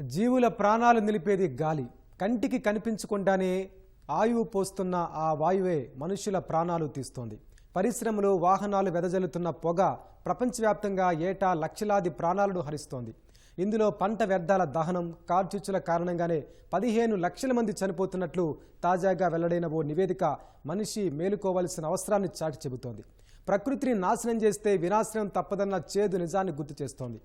జీవుల ప్రాణాలు నిలిపేది గాలి. కంటికి కనిపించకుండానే ఆయువు పోస్తున్న ఆ వాయువే మనుషుల ప్రాణాలు తీస్తోంది. పరిశ్రమలు వాహనాలు వెదజల్లుతున్న పొగ ప్రపంచవ్యాప్తంగా ఏటా లక్షలాది ప్రాణాలను హరిస్తోంది. ఇందులో పంట వ్యర్థాల దహనం కార్చిచ్చుల కారణంగానే పదిహేను లక్షల మంది చనిపోతున్నట్లు తాజాగా వెల్లడైన ఓ నివేదిక మనిషి మేలుకోవాల్సిన అవసరాన్ని చాటి చెబుతోంది ప్రకృతిని నాశనం చేస్తే వినాశనం తప్పదన్న చేదు నిజాన్ని గుర్తు చేస్తోంది.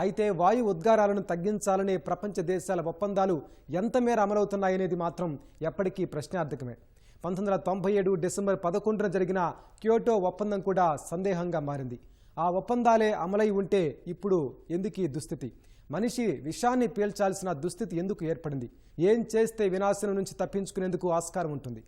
అయితే వాయు ఉద్గారాలను తగ్గించాలనే ప్రపంచ దేశాల ఒప్పందాలు ఎంతమేర అమలవుతున్నాయనేది మాత్రం ఎప్పటికీ ప్రశ్నార్థకమే. పంతొమ్మిది వందల తొంభై ఏడు డిసెంబర్ పదకొండున జరిగిన క్యోటో ఒప్పందం కూడా సందేహంగా మారింది. ఆ ఒప్పందాలే అమలై ఉంటే ఇప్పుడు ఎందుకు దుస్థితి? మనిషి విషాన్ని పీల్చాల్సిన దుస్థితి ఎందుకు ఏర్పడింది? ఏం చేస్తే వినాశనం నుంచి తప్పించుకునేందుకు ఆస్కారం ఉంటుంది?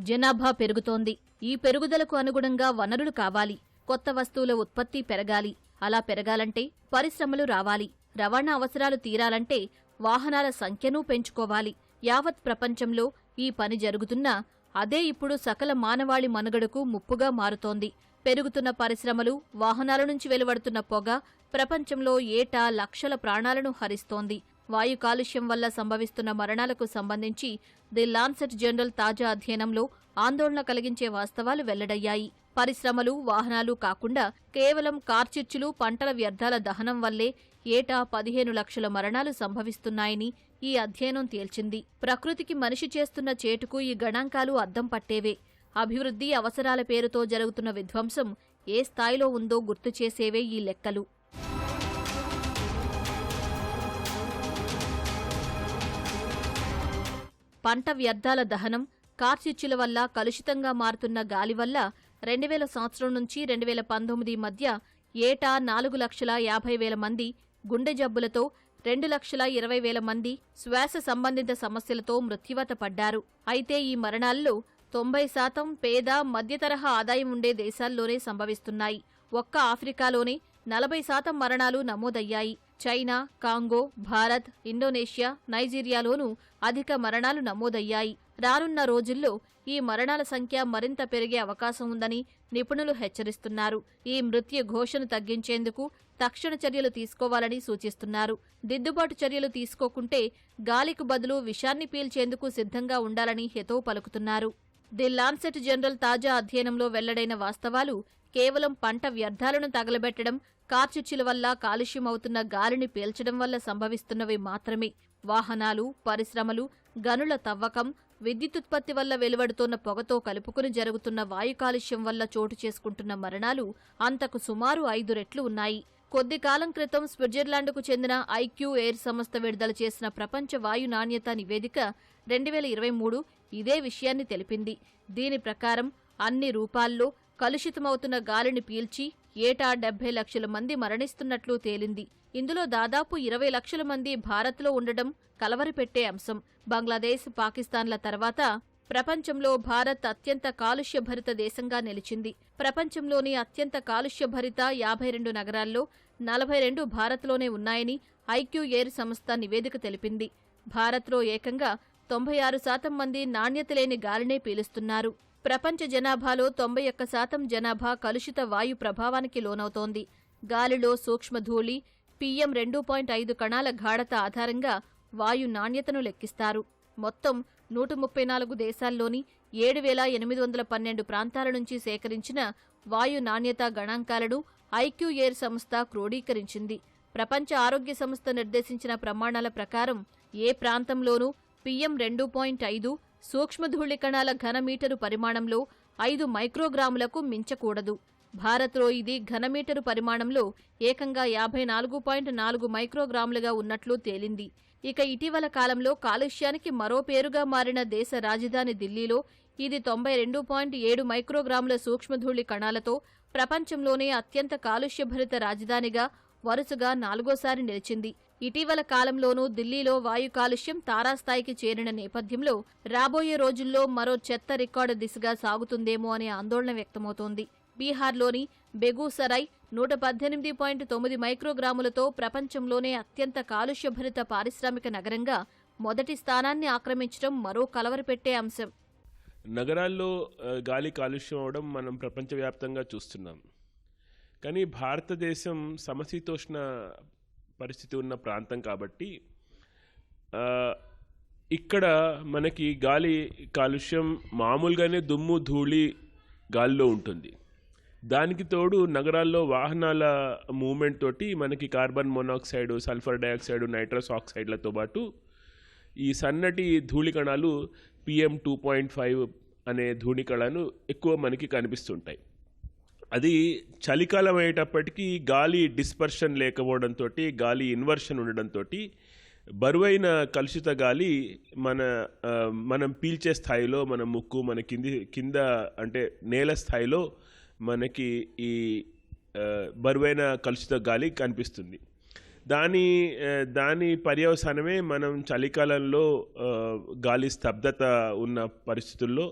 జనాభా పెరుగుతోంది. ఈ పెరుగుదలకు అనుగుణంగా వనరులు కావాలి. కొత్త వస్తువుల ఉత్పత్తి పెరగాలి. అలా పెరగాలంటే పరిశ్రమలు రావాలి. రవాణా అవసరాలు తీరాలంటే వాహనాల సంఖ్యను పెంచుకోవాలి. యావత్ ప్రపంచంలో ఈ పని జరుగుతున్నా అదే ఇప్పుడు సకల మానవాళి మనుగడకు ముప్పుగా మారుతోంది. పెరుగుతున్న పరిశ్రమలు వాహనాల నుంచి వెలువడుతున్న పొగ ప్రపంచంలో ఏటా లక్షల ప్రాణాలను హరిస్తోంది. వాయు కాలుష్యం వల్ల సంభవిస్తున్న మరణాలకు సంబంధించి ది లాన్సెట్ జనరల్ తాజా అధ్యయనంలో ఆందోళన కలిగించే వాస్తవాలు వెల్లడయ్యాయి. పరిశ్రమలు వాహనాలు కాకుండా కేవలం కార్చిచ్చులు పంటల వ్యర్థాల దహనం వల్లే ఏటా పదిహేను లక్షల మరణాలు సంభవిస్తున్నాయని ఈ అధ్యయనం తేల్చింది. ప్రకృతికి మనిషి చేస్తున్న చేటుకు ఈ గణాంకాలు అద్దం పట్టేవే. అభివృద్ధి అవసరాల పేరుతో జరుగుతున్న విధ్వంసం ఏ స్థాయిలో ఉందో గుర్తు చేసేవే ఈ లెక్కలు. పంట వ్యర్థాల దహనం కార్చిచ్చుల వల్ల కలుషితంగా మారుతున్న గాలి వల్ల రెండు వేల సంవత్సరం నుంచి రెండు వేల పంతొమ్మిది మధ్య ఏటా నాలుగు లక్షల యాభై వేల మంది గుండె జబ్బులతో రెండు లక్షల ఇరవై వేల మంది శ్వాస సంబంధిత సమస్యలతో మృత్యువత పడ్డారు. అయితే ఈ మరణాల్లో తొంభై శాతం పేద మధ్యతరహా ఆదాయం ఉండే దేశాల్లోనే సంభవిస్తున్నాయి. ఒక్క ఆఫ్రికాలోనే నలభై శాతం మరణాలు నమోదయ్యాయి. చైనా కాంగో భారత్ ఇండోనేషియా నైజీరియాలోనూ అధిక మరణాలు నమోదయ్యాయి. రానున్న రోజుల్లో ఈ మరణాల సంఖ్య మరింత పెరిగే అవకాశం ఉందని నిపుణులు హెచ్చరిస్తున్నారు. ఈ మృత్యు ఘోషను తగ్గించేందుకు తక్షణ చర్యలు తీసుకోవాలని సూచిస్తున్నారు. దిద్దుబాటు చర్యలు తీసుకోకుంటే గాలికి బదులు విషాన్ని పీల్చేందుకు సిద్ధంగా ఉండాలని హితవు పలుకుతున్నారు. ది లాన్సెట్ జనరల్ తాజా అధ్యయనంలో వెల్లడైన వాస్తవాలు కేవలం పంట వ్యర్థాలను తగలబెట్టడం కార్చిచ్చుల వల్ల కాలుష్యం అవుతున్న గాలిని పీల్చడం వల్ల సంభవిస్తున్నవి మాత్రమే. వాహనాలు పరిశ్రమలు గనుల తవ్వకం విద్యుతుత్పత్తి వల్ల వెలువడుతోన్న పొగతో కలుపుకుని జరుగుతున్న వాయు కాలుష్యం వల్ల చోటు చేసుకుంటున్న మరణాలు అంతకు సుమారు ఐదు రెట్లు ఉన్నాయి. కొద్ది కాలం క్రితం స్విట్జర్లాండ్కు చెందిన ఐక్యూ ఎయిర్ సంస్థ విడుదల చేసిన ప్రపంచ వాయు నాణ్యత నివేదిక రెండు వేల ఇరవై మూడు ఇదే విషయాన్ని తెలిపింది. దీని ప్రకారం అన్ని రూపాల్లో కలుషితమవుతున్న గాలిని పీల్చి ఏటా డెబ్బై లక్షల మంది మరణిస్తున్నట్లు తేలింది. ఇందులో దాదాపు ఇరవై లక్షల మంది భారత్లో ఉండడం కలవరిపెట్టే అంశం. బంగ్లాదేశ్ పాకిస్తాన్ల తర్వాత ప్రపంచంలో భారత్ అత్యంత కాలుష్యభరిత దేశంగా నిలిచింది. ప్రపంచంలోని అత్యంత కాలుష్యభరిత యాభై రెండు నగరాల్లో నలభై రెండు భారత్లోనే ఉన్నాయని ఐక్యూ ఎయిర్ సంస్థ నివేదిక తెలిపింది. భారత్లో ఏకంగా తొంభై ఆరు శాతం మంది నాణ్యత లేని గాలినే పీలుస్తున్నారు. ప్రపంచ జనాభాలో తొంభై ఒక్క శాతం జనాభా కలుషిత వాయు ప్రభావానికి లోనవుతోంది. గాలిలో సూక్ష్మధూళి పీఎం రెండు పాయింట్ ఐదు కణాల గాఢత ఆధారంగా వాయు నాణ్యతను లెక్కిస్తారు. మొత్తం నూట ముప్పై నాలుగు దేశాల్లోని ఏడు వేల ఎనిమిది వందల పన్నెండు ప్రాంతాల నుంచి సేకరించిన వాయు నాణ్యత గణాంకాలను ఐక్యూ ఎయిర్ సంస్థ క్రోడీకరించింది. ప్రపంచ ఆరోగ్య సంస్థ నిర్దేశించిన ప్రమాణాల ప్రకారం ఏ ప్రాంతంలోనూ పీఎం రెండు పాయింట్ ఐదు సూక్ష్మధూళికణాల ఘనమీటరు పరిమాణంలో ఐదు మైక్రోగ్రాములకు మించకూడదు. భారత్లో ఇది ఘనమీటరు పరిమాణంలో ఏకంగా యాభై నాలుగు పాయింట్ నాలుగు మైక్రోగ్రాములుగా ఉన్నట్లు తేలింది. ఇక ఇటీవల కాలంలో కాలుష్యానికి మరో పేరుగా మారిన దేశ రాజధాని ఢిల్లీలో ఇది తొంభై రెండు పాయింట్ ఏడు మైక్రోగ్రాముల సూక్ష్మధూళి కణాలతో ప్రపంచంలోనే అత్యంత కాలుష్యభరిత రాజధానిగా వరుసగా నాలుగోసారి నిలిచింది. ఇటీవల కాలంలోనూ ఢిల్లీలో వాయు కాలుష్యం తారాస్థాయికి చేరిన నేపథ్యంలో రాబోయే రోజుల్లో మరో చెత్త రికార్డు దిశగా సాగుతుందేమో అనే ఆందోళన వ్యక్తమవుతోంది. బీహార్లోని బెగూసరాయ్ నూట పద్దెనిమిది పాయింట్ తొమ్మిది మైక్రోగ్రాములతో ప్రపంచంలోనే అత్యంత కాలుష్యభరిత పారిశ్రామిక నగరంగా మొదటి స్థానాన్ని ఆక్రమించడం మరో కలవరపెట్టే అంశం. నగరాల్లో గాలి కాలుష్యం అవడం మనం ప్రపంచవ్యాప్తంగా చూస్తున్నాం. కానీ భారతదేశం సమశీతోష్ణ పరిస్థితి ఉన్న ప్రాంతం కాబట్టి ఇక్కడ మనకి గాలి కాలుష్యం మామూలుగానే దుమ్ము ధూళి గాలిలో ఉంటుంది. దానికి తోడు నగరాల్లో వాహనాల మూమెంట్ తోటి మనకి carbon monoxide sulphur dioxide nitrous ఆక్సైడ్లతో పాటు ఈ సన్నటి ధూళికణాలు పిఎం టూ పాయింట్ ఫైవ్ అనే ధూళి ఎక్కువ మనకి కనిపిస్తుంటాయి. అది చలికాలం అయ్యేటప్పటికీ గాలి డిస్పర్షన్ లేకపోవడంతో గాలి ఇన్వర్షన్ ఉండడంతో బరువైన కలుషిత గాలి మన మనం పీల్చే స్థాయిలో మన ముక్కు మన కింది కింద అంటే నేల స్థాయిలో మనకి ఈ బరువైన కలుషిత గాలి కనిపిస్తుంది. దాని దాని పర్యవసానమే మనం చలికాలంలో గాలి స్తబ్దత ఉన్న పరిస్థితుల్లో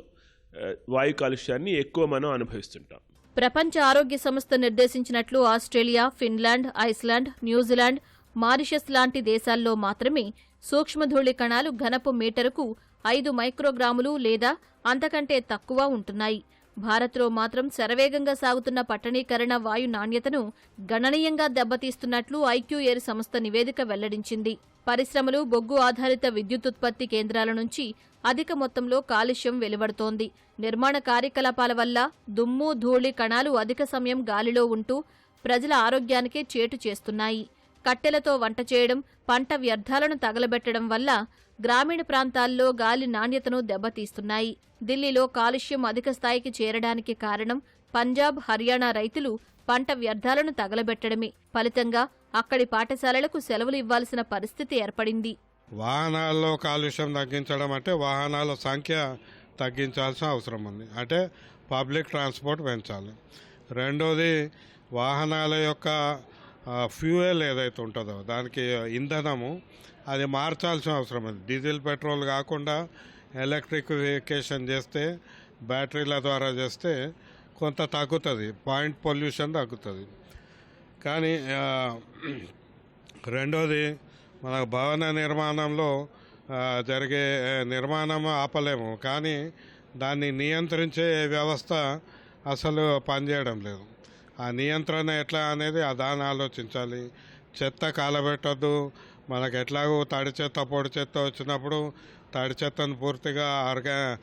వాయు కాలుష్యాన్ని ఎక్కువ మనం అనుభవిస్తుంటాం. ప్రపంచ ఆరోగ్య సంస్థ నిర్దేశించినట్లు Australia Finland Iceland New Zealand Mauritius లాంటి దేశాల్లో మాత్రమే సూక్ష్మధూళి కణాలు ఘనపు మీటరుకు ఐదు మైక్రోగ్రాములు లేదా అంతకంటే తక్కువ ఉంటున్నాయి. భారత్లో మాత్రం శరవేగంగా సాగుతున్న పట్టణీకరణ వాయు నాణ్యతను గణనీయంగా దెబ్బతీస్తున్నట్లు ఐక్యూఏర్ సంస్థ నివేదిక వెల్లడించింది. పరిశ్రమలు బొగ్గు ఆధారిత విద్యుతుత్పత్తి కేంద్రాల నుంచి అధిక మొత్తంలో కాలుష్యం వెలువడుతోంది. నిర్మాణ కార్యకలాపాల వల్ల దుమ్ము ధూళి కణాలు అధిక సమయం గాలిలో ఉంటూ ప్రజల ఆరోగ్యానికే చేటు చేస్తున్నాయి. కట్టెలతో వంట చేయడం పంట వ్యర్థాలను తగలబెట్టడం వల్ల గ్రామీణ ప్రాంతాల్లో గాలి నాణ్యతను దెబ్బతీస్తున్నాయి. ఢిల్లీలో కాలుష్యం అధిక స్థాయికి చేరడానికి కారణం పంజాబ్ హర్యానా రైతులు పంట వ్యర్థాలను తగలబెట్టడమే. ఫలితంగా అక్కడి పాఠశాలలకు సెలవులు ఇవ్వాల్సిన పరిస్థితి ఏర్పడింది. వాహనాల్లో కాలుష్యం తగ్గించడం అంటే వాహనాల సంఖ్య తగ్గించాల్సిన అవసరం ఉంది. అంటే పబ్లిక్ ట్రాన్స్పోర్ట్ పెంచాలి. రెండోది వాహనాల యొక్క ఫ్యూయల్ ఏదైతే ఉంటుందో దానికి ఇంధనము అది మార్చాల్సిన అవసరం ఉంది. డీజిల్ పెట్రోల్ కాకుండా ఎలక్ట్రిఫికేషన్ చేస్తే బ్యాటరీల ద్వారా చేస్తే కొంత తగ్గుతుంది. పాయింట్ పొల్యూషన్ తగ్గుతుంది. కానీ రెండోది మన భవన నిర్మాణంలో జరిగే నిర్మాణం ఆపలేము. కానీ దాన్ని నియంత్రించే వ్యవస్థ అసలు పనిచేయడం లేదు. ఆ నియంత్రణ ఎట్లా అనేది దాన్ని ఆలోచించాలి. చెత్త కాలబెట్టద్దు. మనకు ఎట్లాగో తడి చెత్త పొడి చెత్త వచ్చినప్పుడు తడి చెత్తను పూర్తిగా ఆర్గా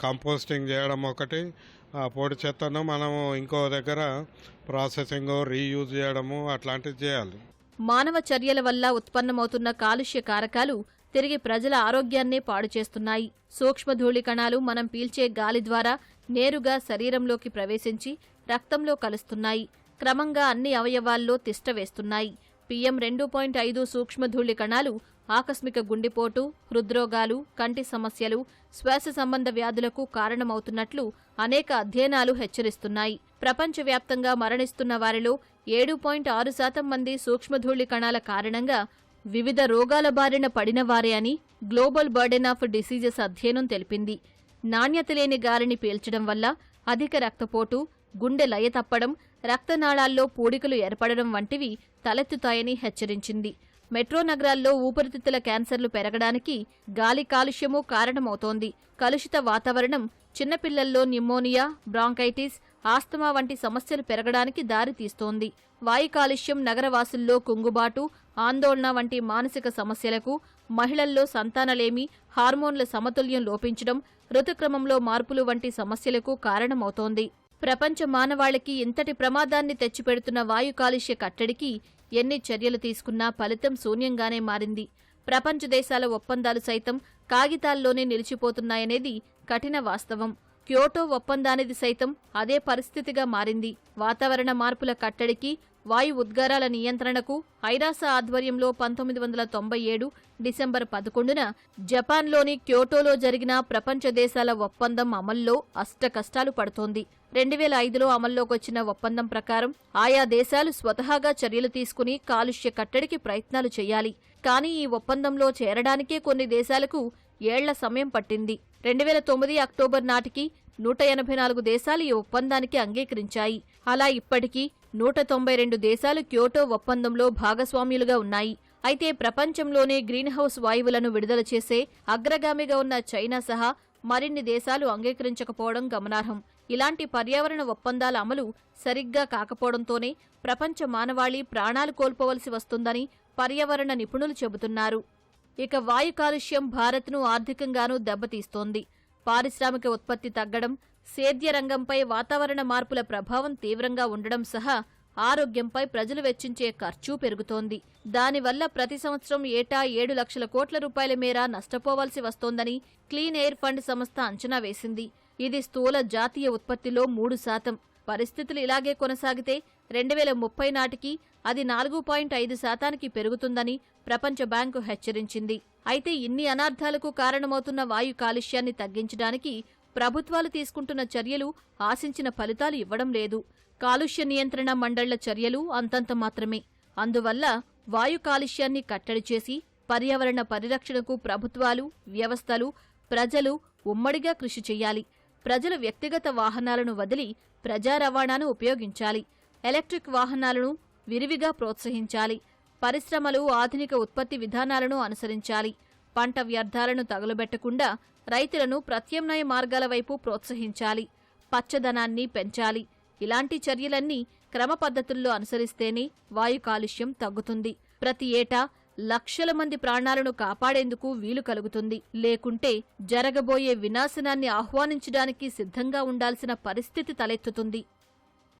కంపోస్టింగ్ చేయడం ఒకటి. ఆ పొడి చెత్తను మనము ఇంకో దగ్గర ప్రాసెసింగ్ రీయూజ్ చేయడము అట్లాంటివి చేయాలి. మానవ చర్యల వల్ల ఉత్పన్నమవుతున్న కాలుష్య కారకాలు తిరిగి ప్రజల ఆరోగ్యాన్నే పాడు చేస్తున్నాయి. సూక్ష్మధూళి కణాలు మనం పీల్చే గాలి ద్వారా నేరుగా శరీరంలోకి ప్రవేశించి రక్తంలో కలుస్తున్నాయి. క్రమంగా అన్ని అవయవాల్లో తిష్టవేస్తున్నాయి పిఎం రెండు పాయింట్ ఐదు సూక్ష్మధూళి కణాలు ఆకస్మిక గుండెపోటు హృద్రోగాలు కంటి సమస్యలు శ్వాస సంబంధ వ్యాధులకు కారణమవుతున్నట్లు అనేక అధ్యయనాలు హెచ్చరిస్తున్నాయి. ప్రపంచవ్యాప్తంగా మరణిస్తున్న వారిలో ఏడు పాయింట్ ఆరు శాతం మంది సూక్ష్మధూళి కణాల కారణంగా వివిధ రోగాల బారిన పడిన వారే అని గ్లోబల్ బర్డెన్ ఆఫ్ డిసీజెస్ అధ్యయనం తెలిపింది. నాణ్యత లేని గాలిని పీల్చడం వల్ల అధిక రక్తపోటు గుండె లయ తప్పడం రక్తనాళాల్లో పూడికలు ఏర్పడడం వంటివి తలెత్తుతాయని హెచ్చరించింది. మెట్రో నగరాల్లో ఊపిరితిత్తుల క్యాన్సర్లు పెరగడానికి గాలి కాలుష్యమూ కారణమవుతోంది. కలుషిత వాతావరణం చిన్నపిల్లల్లో న్యూమోనియా బ్రాంకైటిస్ ఆస్తమా వంటి సమస్యలు పెరగడానికి దారితీస్తోంది. వాయు కాలుష్యం నగరవాసుల్లో కుంగుబాటు ఆందోళన వంటి మానసిక సమస్యలకు మహిళల్లో సంతానలేమి హార్మోన్ల సమతుల్యం లోపించడం ఋతుక్రమంలో మార్పులు వంటి సమస్యలకు కారణమవుతోంది. ప్రపంచ మానవాళికి ఇంతటి ప్రమాదాన్ని తెచ్చిపెడుతున్న వాయు కాలుష్య కట్టడికి ఎన్ని చర్యలు తీసుకున్నా ఫలితం శూన్యంగానే మారింది. ప్రపంచ దేశాల ఒప్పందాలు సైతం కాగితాల్లోనే నిలిచిపోతున్నాయనేది కఠిన వాస్తవం. క్యోటో ఒప్పందానిది సైతం అదే పరిస్థితిగా మారింది. వాతావరణ మార్పుల కట్టడికి వాయు ఉద్గారాల నియంత్రణకు ఐరాస ఆధ్వర్యంలో పంతొమ్మిది వందల తొంభై ఏడు డిసెంబర్ పదకొండున జపాన్లోని క్యోటోలో జరిగిన ప్రపంచ దేశాల ఒప్పందం అమల్లో అష్ట కష్టాలు పడుతోంది. రెండు వేల ఐదులో అమల్లోకొచ్చిన ఒప్పందం ప్రకారం ఆయా దేశాలు స్వతహాగా చర్యలు తీసుకుని కాలుష్య కట్టడికి ప్రయత్నాలు చేయాలి. కానీ ఈ ఒప్పందంలో చేరడానికే కొన్ని దేశాలకు ఏళ్ళ సమయం పట్టింది. రెండు వేల తొమ్మిది అక్టోబర్ నాటికి నూట ఎనభై నాలుగు దేశాలు ఈ ఒప్పందానికి అంగీకరించాయి. అలా ఇప్పటికీ నూట తొంభై రెండు దేశాలు క్యోటో ఒప్పందంలో భాగస్వామ్యులుగా ఉన్నాయి. అయితే ప్రపంచంలోనే గ్రీన్ హౌస్ వాయువులను విడుదల చేసే అగ్రగామిగా ఉన్న చైనా సహా మరిన్ని దేశాలు అంగీకరించకపోవడం గమనార్హం. ఇలాంటి పర్యావరణ ఒప్పందాల అమలు సరిగ్గా కాకపోవడంతోనే ప్రపంచ మానవాళి ప్రాణాలు కోల్పోవలసి వస్తుందని పర్యావరణ నిపుణులు చెబుతున్నారు. ఇక వాయు కాలుష్యం భారత్ను ఆర్థికంగానూ దెబ్బతీస్తోంది. పారిశ్రామిక ఉత్పత్తి తగ్గడం సేద్య రంగంపై వాతావరణ మార్పుల ప్రభావం తీవ్రంగా ఉండడం సహా ఆరోగ్యంపై ప్రజలు వెచ్చించే ఖర్చు పెరుగుతోంది. దానివల్ల ప్రతి సంవత్సరం ఏటా ఏడు లక్షల కోట్ల రూపాయల మేర నష్టపోవాల్సి వస్తోందని క్లీన్ ఎయిర్ ఫండ్ సంస్థ అంచనా వేసింది. ఇది స్థూల జాతీయ ఉత్పత్తిలో మూడు శాతం. పరిస్థితులు ఇలాగే కొనసాగితే రెండు వేల ముప్పై నాటికి అది నాలుగు పాయింట్ ఐదు శాతానికి పెరుగుతుందని ప్రపంచ బ్యాంకు హెచ్చరించింది. అయితే ఇన్ని అనార్థాలకు కారణమవుతున్న వాయు కాలుష్యాన్ని తగ్గించడానికి ప్రభుత్వాలు తీసుకుంటున్న చర్యలు ఆశించిన ఫలితాలు ఇవ్వడం లేదు. కాలుష్య నియంత్రణ మండళ్ళ చర్యలు అంతంత మాత్రమే. అందువల్ల వాయు కాలుష్యాన్ని కట్టడి చేసి పర్యావరణ పరిరక్షణకు ప్రభుత్వాలు వ్యవస్థలు ప్రజలు ఉమ్మడిగా కృషి చేయాలి. ప్రజలు వ్యక్తిగత వాహనాలను వదిలి ప్రజా రవాణాను ఉపయోగించాలి. ఎలక్ట్రిక్ వాహనాలను విరివిగా ప్రోత్సహించాలి. పరిశ్రమలు ఆధునిక ఉత్పత్తి విధానాలను అనుసరించాలి. పంట వ్యర్థాలను తగులబెట్టకుండా రైతులను ప్రత్యామ్నాయ మార్గాల వైపు ప్రోత్సహించాలి. పచ్చదనాన్ని పెంచాలి. ఇలాంటి చర్యలన్నీ క్రమ పద్ధతుల్లో అనుసరిస్తేనే వాయు కాలుష్యం తగ్గుతుంది. ప్రతి ఏటా లక్షల మంది ప్రాణాలను కాపాడేందుకు వీలు కలుగుతుంది. లేకుంటే జరగబోయే వినాశనాన్ని ఆహ్వానించడానికి సిద్ధంగా ఉండాల్సిన పరిస్థితి తలెత్తుతుంది.